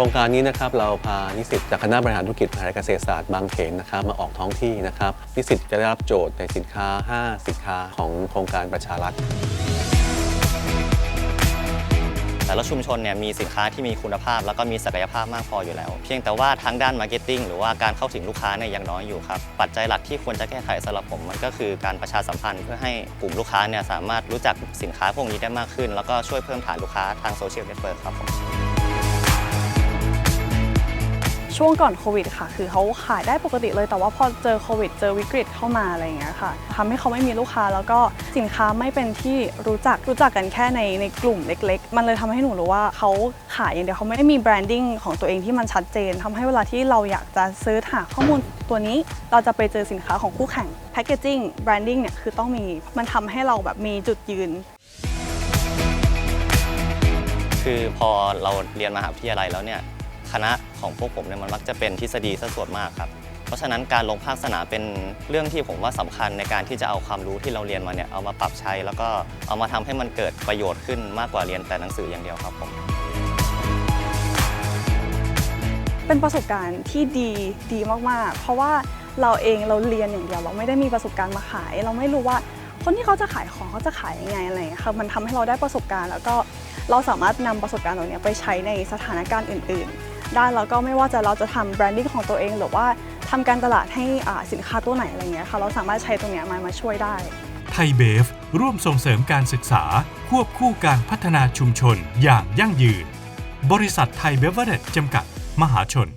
ครงการนี้นะครับเราพานิสิตจากคณะบริหารธุรกิจมหาวิทยาลัยเกษตรศาสตร์บางเขนนะครับมาออกท้องที่นะครับนิสิตจะได้รับโจทย์ในสินค้า 5 สินค้าของโครงการประชารัฐแต่ละชุมชนเนี่ยมีสินค้าที่มีคุณภาพ แล้วก็มีศักยภาพมากพออยู่แล้ว เพียงแต่ว่าทางด้านมาร์เก็ตติ้งหรือว่าการเข้าถึงลูกค้าเนี่ยยังน้อยอยู่ครับ ปัจจัยหลักที่ควรจะแก้ไขสำหรับผมมันก็คือการประชาสัมพันธ์เพื่อให้กลุ่มลูกค้าเนี่ยสามารถรู้จักสินค้าพวกนี้ได้มากขึ้น แล้วก็ช่วยเพิ่มฐานลูกค้าทางโซเชียลเน็ตเวิร์กครับผม ช่วงก่อนโควิดค่ะ คือเขาขายได้ปกติเลย แต่ว่าพอเจอโควิด เจอวิกฤตเข้ามาอะไรอย่างเงี้ยค่ะทำให้เขาไม่มีลูกค้าแล้วก็สินค้าไม่เป็นที่รู้จักรู้จักกันแค่ในในกลุ่มเล็ก ๆ มันเลยทำให้หนูรู้ว่าเขาขายอย่างเดียวเขาไม่ได้มีแบรนดิ้งของตัวเองที่มันชัดเจนทำให้เวลาที่เราอยากจะซื้อหาข้อมูลตัวนี้เราจะไปเจอสินค้าของคู่แข่งแพคเกจิ้งแบรนดิ้งเนี่ยคือต้องมีมันทำให้เราแบบมีจุดยืนคือพอเราเรียนมหาวิทยาลัยแล้วเนี่ย คณะของพวกผมเนี่ยมันมักจะเป็นทฤษฎีซะส่วนมากครับ เพราะฉะนั้นการลงภาคสนามเป็นเรื่องที่ผมว่าสำคัญในการที่จะเอาความรู้ที่เราเรียนมาเนี่ยเอามาปรับใช้ แล้วก็เอามาทำให้มันเกิดประโยชน์ขึ้นมากกว่าเรียนแต่หนังสืออย่างเดียวครับผมเป็นประสบการณ์ที่ดีดีมากๆ เพราะว่าเราเองเราเรียนอย่างเดียวเราไม่ได้มีประสบการณ์มาขาย เราไม่รู้ว่าคนที่เขาจะขายของเขาจะขายยังไงอะไรอย่างเงี้ยค่ะมันทำให้เราได้ประสบการณ์ แล้วก็เราสามารถนำประสบการณ์ตรงเนี้ยไปใช้ในสถานการณ์อื่น ๆ ได้แล้วก็ไม่ว่าจะเราจะทำแบรนดิ้งของตัวเอง หรือว่าทำการตลาดให้อ่าสินค้าตัวไหนอะไรเงี้ยค่ะเราสามารถใช้ตรงเนี้ยมามาช่วยได้ ไทยเบฟ ร่วมส่งเสริมการศึกษา ควบคู่การพัฒนาชุมชนอย่างยั่งยืน บริษัทไทยเบเวอร์เรจจำกัด มหาชน